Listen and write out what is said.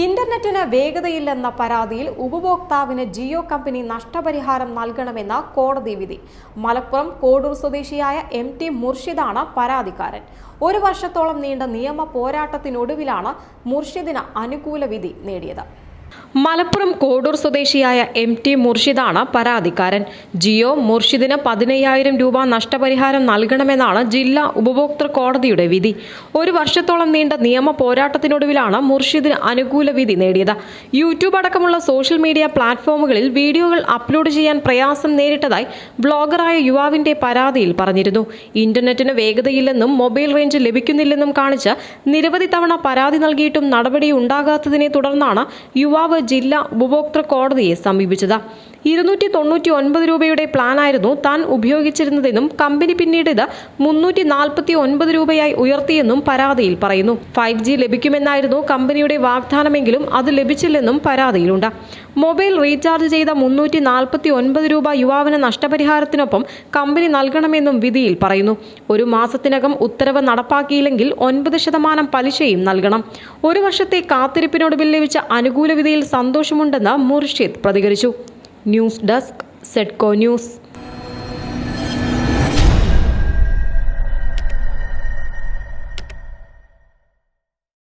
ഇന്റർനെറ്റിന് വേഗതയില്ലെന്ന പരാതിയിൽ ഉപഭോക്താവിന് ജിയോ കമ്പനി നഷ്ടപരിഹാരം നൽകണമെന്ന കോടതി വിധി. മലപ്പുറം കോടൂർ സ്വദേശിയായ എം ടി മുർഷിദാണ് പരാതിക്കാരൻ. ഒരു വർഷത്തോളം നീണ്ട നിയമ പോരാട്ടത്തിനൊടുവിലാണ് മുർഷിദിന് അനുകൂല വിധി നേടിയത്. മലപ്പുറം കോടൂർ സ്വദേശിയായ എം ടി മുർഷിദാണ് പരാതിക്കാരൻ. ജിയോ മുർഷിദിന് പതിനയ്യായിരം രൂപ നഷ്ടപരിഹാരം നൽകണമെന്നാണ് ജില്ലാ ഉപഭോക്തൃ കോടതിയുടെ വിധി. ഒരു വർഷത്തോളം നീണ്ട നിയമ പോരാട്ടത്തിനൊടുവിലാണ് മുർഷിദിന് അനുകൂല വിധി നേടിയത്. യൂട്യൂബ് അടക്കമുള്ള സോഷ്യൽ മീഡിയ പ്ലാറ്റ്ഫോമുകളിൽ വീഡിയോകൾ അപ്ലോഡ് ചെയ്യാൻ പ്രയാസം നേരിട്ടതായി ബ്ലോഗറായ യുവാവിന്റെ പരാതിയിൽ പറഞ്ഞിരുന്നു. ഇന്റർനെറ്റിന് വേഗതയില്ലെന്നും മൊബൈൽ റേഞ്ച് ലഭിക്കുന്നില്ലെന്നും കാണിച്ച് നിരവധി തവണ പരാതി നൽകിയിട്ടും നടപടി ഉണ്ടാകാത്തതിനെ തുടർന്നാണ് യുവാവ് ജില്ലാ ഉപഭോക്തൃ കോടതിയെ സമീപിച്ചത്. ഇരുന്നൂറ്റി തൊണ്ണൂറ്റി ഒൻപത് രൂപയുടെ പ്ലാനായിരുന്നു താൻ ഉപയോഗിച്ചിരുന്നതെന്നും കമ്പനി പിന്നീട് ഇത് മുന്നൂറ്റി നാൽപ്പത്തി ഒൻപത് രൂപയായി ഉയർത്തിയെന്നും പരാതിയിൽ പറയുന്നു. ഫൈവ് ജി ലഭിക്കുമെന്നായിരുന്നു കമ്പനിയുടെ വാഗ്ദാനമെങ്കിലും അത് ലഭിച്ചില്ലെന്നും പരാതിയിലുണ്ട്. മൊബൈൽ റീചാർജ് ചെയ്ത മുന്നൂറ്റി നാൽപ്പത്തി ഒൻപത് രൂപ യുവാവിന് നഷ്ടപരിഹാരത്തിനൊപ്പം കമ്പനി നൽകണമെന്നും വിധിയിൽ പറയുന്നു. ഒരു മാസത്തിനകം ഉത്തരവ് നടപ്പാക്കിയില്ലെങ്കിൽ ഒൻപത് ശതമാനം പലിശയും നൽകണം. ഒരു വർഷത്തെ കാത്തിരിപ്പിനൊടുവിൽ ലഭിച്ച അനുകൂല വിധിയിൽ സന്തോഷമുണ്ടെന്ന് മുർഷിദ് പ്രതികരിച്ചു. News desk സെഡ്കോ news